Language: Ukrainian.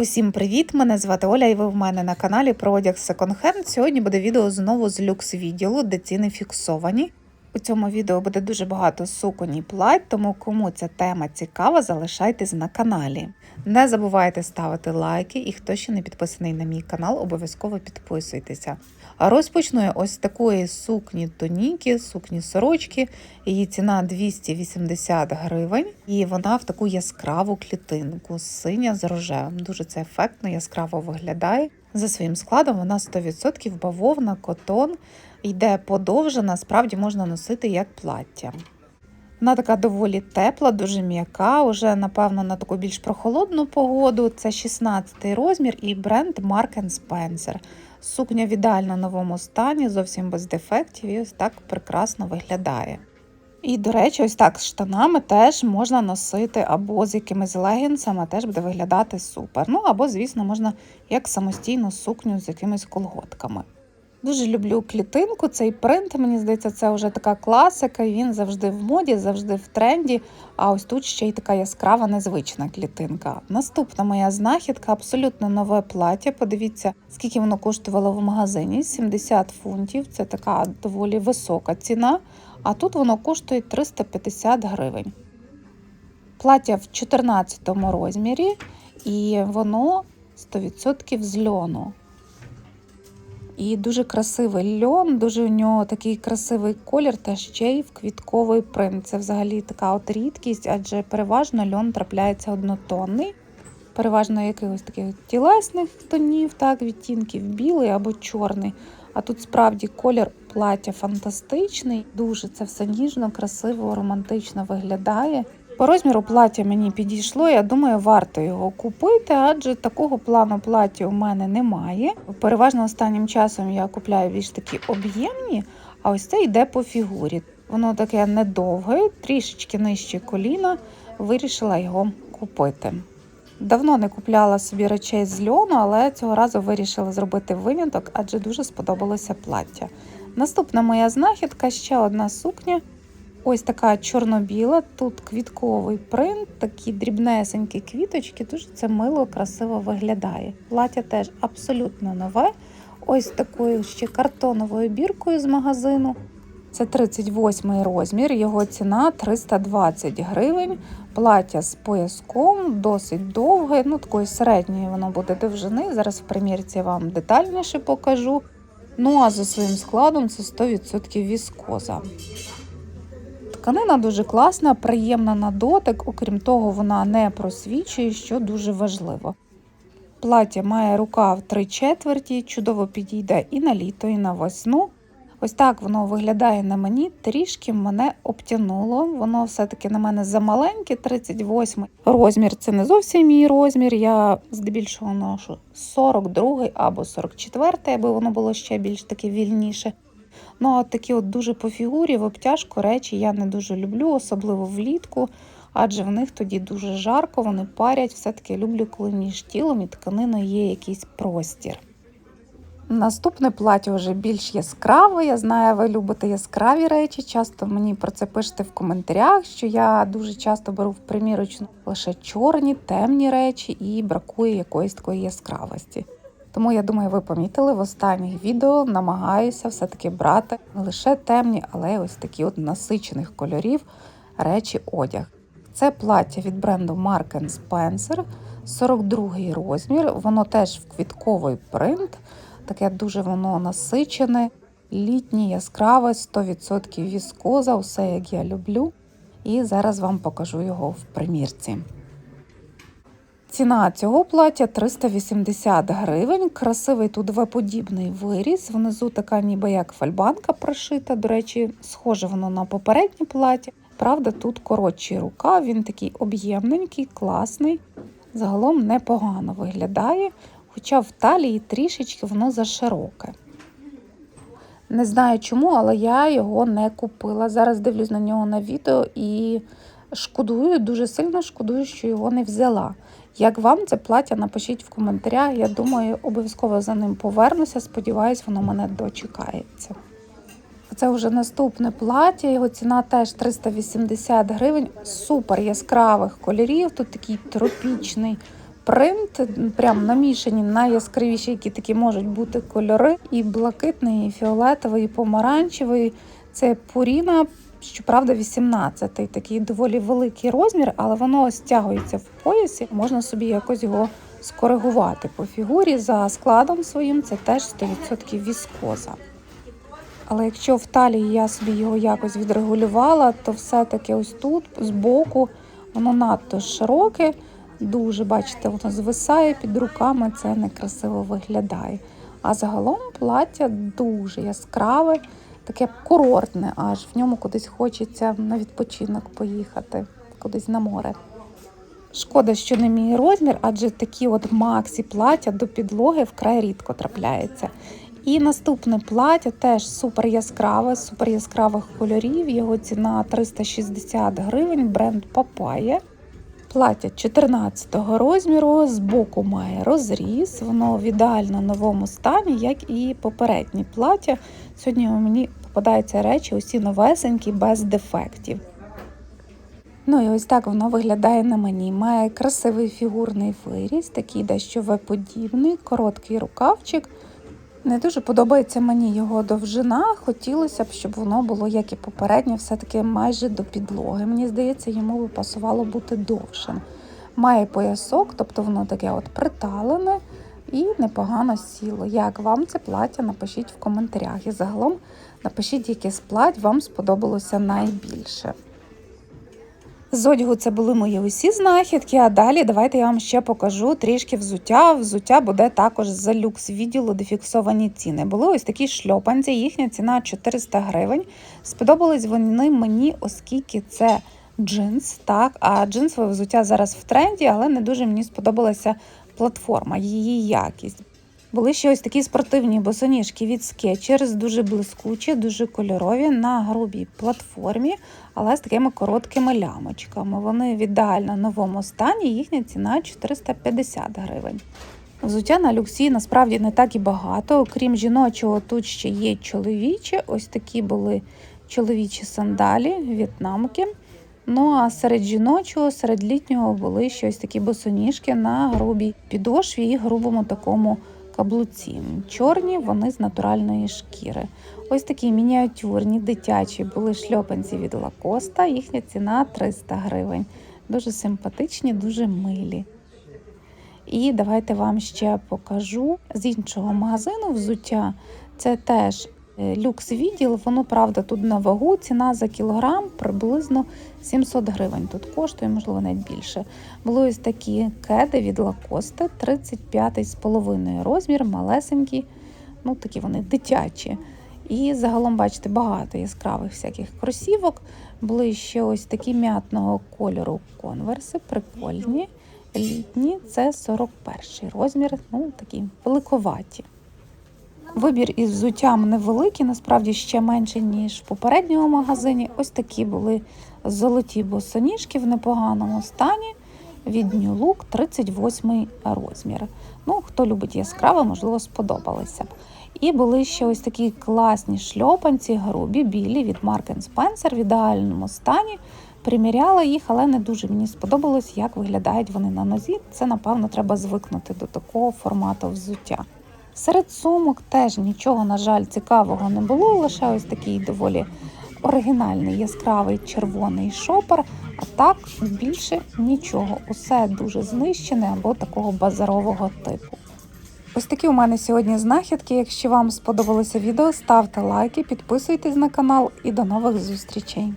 Усім привіт! Мене звати Оля, і ви в мене на каналі про одяг секонд-хенд. Сьогодні буде відео знову з люкс відділу, де ціни фіксовані. У цьому відео буде дуже багато суконь і плать, тому кому ця тема цікава, залишайтесь на каналі. Не забувайте ставити лайки, і хто ще не підписаний на мій канал, обов'язково підписуйтеся. Розпочну я ось такої сукні тоніки, сукні сорочки. Її ціна 280 гривень, і вона в таку яскраву клітинку, синя з рожевим. Дуже це ефектно, яскраво виглядає. За своїм складом вона 100% бавовна, котон, йде подовжена, справді можна носити як плаття. Вона така доволі тепла, дуже м'яка. Уже, напевно, на таку більш прохолодну погоду. Це 16-й розмір і бренд Mark Spencer. Сукня в ідеально новому стані, зовсім без дефектів, і ось так прекрасно виглядає. І, до речі, ось так з штанами теж можна носити або з якимись легінсами, теж буде виглядати супер. Ну або, звісно, можна як самостійну сукню з якимись колготками. Дуже люблю клітинку, цей принт, мені здається, це вже така класика, він завжди в моді, завжди в тренді. А ось тут ще й така яскрава, незвична клітинка. Наступна моя знахідка абсолютно нове плаття. Подивіться, скільки воно коштувало в магазині: 70 фунтів. Це така доволі висока ціна. А тут воно коштує 350 гривень. Плаття в 14 розмірі, і воно 100% з льону. І дуже красивий льон, дуже у нього такий красивий колір та ще й в квітковий принт. Це взагалі така от рідкість, адже переважно льон трапляється однотонний, переважно якихось таких тілесних тонів, так, відтінків білий або чорний. А тут справді колір плаття фантастичний, дуже це все ніжно, красиво, романтично виглядає. По розміру плаття мені підійшло, я думаю, варто його купити, адже такого плану плаття у мене немає. Переважно останнім часом я купляю більш такі об'ємні, а ось це йде по фігурі. Воно таке недовге, трішечки нижче коліна, вирішила його купити. Давно не купляла собі речей з льону, але цього разу вирішила зробити виняток, адже дуже сподобалося плаття. Наступна моя знахідка ще одна сукня. Ось така чорно-біла, тут квітковий принт, такі дрібнесенькі квіточки, дуже це мило, красиво виглядає. Плаття теж абсолютно нове. Ось такою ще картоновою біркою з магазину. Це 38 розмір, його ціна 320 гривень. Плаття з пояском, досить довге, ну такої середньої воно буде довжини. Зараз в примірці вам детальніше покажу. Ну а за своїм складом це 100% віскоза. Тканина дуже класна, приємна на дотик, окрім того, вона не просвічує, що дуже важливо. Плаття має рукав 3 четверті, чудово підійде і на літо, і на весну. Ось так воно виглядає на мені, трішки мене обтянуло. Воно все-таки на мене замаленьке, 38 розмір. Це не зовсім мій розмір. Я здебільшого ношу 42 або 44, аби воно було ще більш таке вільніше. Ну, а такі от дуже по фігурі, в обтяжку речі я не дуже люблю, особливо влітку, адже в них тоді дуже жарко, вони парять. Все-таки люблю, коли між тілом і тканиною є якийсь простір. Наступне плаття вже більш яскраве. Я знаю, ви любите яскраві речі. Часто мені про це пишете в коментарях, що я дуже часто беру в примірочну лише чорні, темні речі і бракує якоїсь такої яскравості. Тому я думаю, ви помітили в останніх відео намагаюся все-таки брати не лише темні, але ось такі от насичених кольорів речі одяг. Це плаття від бренду Mark Spencer, 42 розмір. Воно теж в квітковий принт, таке дуже воно насичене, літнє, яскраве, 100% віскоза, усе як я люблю. І зараз вам покажу його в примірці. Ціна цього плаття 380 гривень. Красивий тут двоподібний виріз. Внизу така ніби як фальбанка прошита. До речі, схоже воно на попереднє плаття. Правда, тут коротший рукав, він такий об'ємненький, класний. Загалом непогано виглядає, хоча в талії трішечки воно зашироке. Не знаю чому, але я його не купила. Зараз дивлюсь на нього на відео і шкодую, дуже сильно шкодую, що його не взяла. Як вам це плаття, напишіть в коментарях. Я думаю, обов'язково за ним повернуся. Сподіваюсь, воно мене дочекається. Це вже наступне плаття, його ціна теж 380 гривень. Супер яскравих кольорів. Тут такий тропічний принт, прям намішані найяскравіші, які такі можуть бути кольори. І блакитний, і фіолетовий, і помаранчевий. Це Пуріна, щоправда, 18-й. Такий доволі великий розмір, але воно стягується в поясі. Можна собі якось його скоригувати по фігурі. За складом своїм це теж 100% віскоза. Але якщо в талії я собі його якось відрегулювала, то все-таки ось тут, збоку, воно надто широке, дуже, бачите, воно звисає під руками, це некрасиво виглядає. А загалом плаття дуже яскраве, таке курортне, аж в ньому кудись хочеться на відпочинок поїхати, кудись на море. Шкода, що не мій розмір, адже такі от максі плаття до підлоги вкрай рідко трапляються. І наступне плаття теж супер яскраве, супер яскравих кольорів. Його ціна 360 гривень, бренд Папая. Плаття 14 розміру, збоку має розріз, воно в ідеально новому стані, як і попереднє плаття. Сьогодні мені попадаються речі усі новесенькі, без дефектів. Ну і ось так воно виглядає на мені. Має красивий фігурний виріз, такий дещо В-подібний, короткий рукавчик. Не дуже подобається мені його довжина. Хотілося б, щоб воно було, як і попереднє, все-таки майже до підлоги. Мені здається, йому би пасувало бути довшим. Має поясок, тобто воно таке от приталене і непогано сіло. Як вам це плаття? Напишіть в коментарях. І загалом напишіть, яке з плать вам сподобалося найбільше. З одягу це були мої усі знахідки, а далі давайте я вам ще покажу трішки взуття. Взуття буде також за люкс відділу, де фіксовані ціни. Були ось такі шльопанці, їхня ціна 400 гривень. Сподобались вони мені, оскільки це джинс, так, а джинсове взуття зараз в тренді, але не дуже мені сподобалася платформа, її якість. Були ще ось такі спортивні босоніжки від Skechers, дуже блискучі, дуже кольорові на грубій платформі, але з такими короткими лямочками. Вони в ідеально новому стані, їхня ціна 450 гривень. Взуття на люксі насправді не так і багато. Окрім жіночого, тут ще є чоловічі. Ось такі були чоловічі сандалі, в'єтнамки. Ну а серед жіночого, серед літнього були ще ось такі босоніжки на грубій підошві і грубому такому каблуці. Чорні вони з натуральної шкіри. Ось такі мініатюрні, дитячі були шльопанці від Лакоста. Їхня ціна 300 гривень. Дуже симпатичні, дуже милі. І давайте вам ще покажу з іншого магазину взуття. Це теж люкс відділ. Воно, правда, тут на вагу. Ціна за кілограм приблизно 700 гривень. Тут коштує, можливо, навіть більше. Були ось такі кеди від Лакосте, 35,5 розмір, малесенькі, ну такі вони дитячі. І загалом, бачите, багато яскравих всяких кросівок. Були ще ось такі м'ятного кольору конверси, прикольні, літні. Це 41 розмір, ну такі великоваті. Вибір із взуттям невеликий, насправді ще менше, ніж в попередньому магазині. Ось такі були золоті босоніжки в непоганому стані. Від New Look 38 розмір. Ну, хто любить яскраве, можливо, сподобалися б. І були ще ось такі класні шльопанці, грубі, білі від Mark Spencer в ідеальному стані. Приміряла їх, але не дуже мені сподобалось, як виглядають вони на нозі. Це, напевно, треба звикнути до такого формату взуття. Серед сумок теж нічого, на жаль, цікавого не було, лише ось такий доволі оригінальний яскравий червоний шопер, а так більше нічого. Усе дуже знищене або такого базарового типу. Ось такі у мене сьогодні знахідки. Якщо вам сподобалося відео, ставте лайки, підписуйтесь на канал і до нових зустрічей.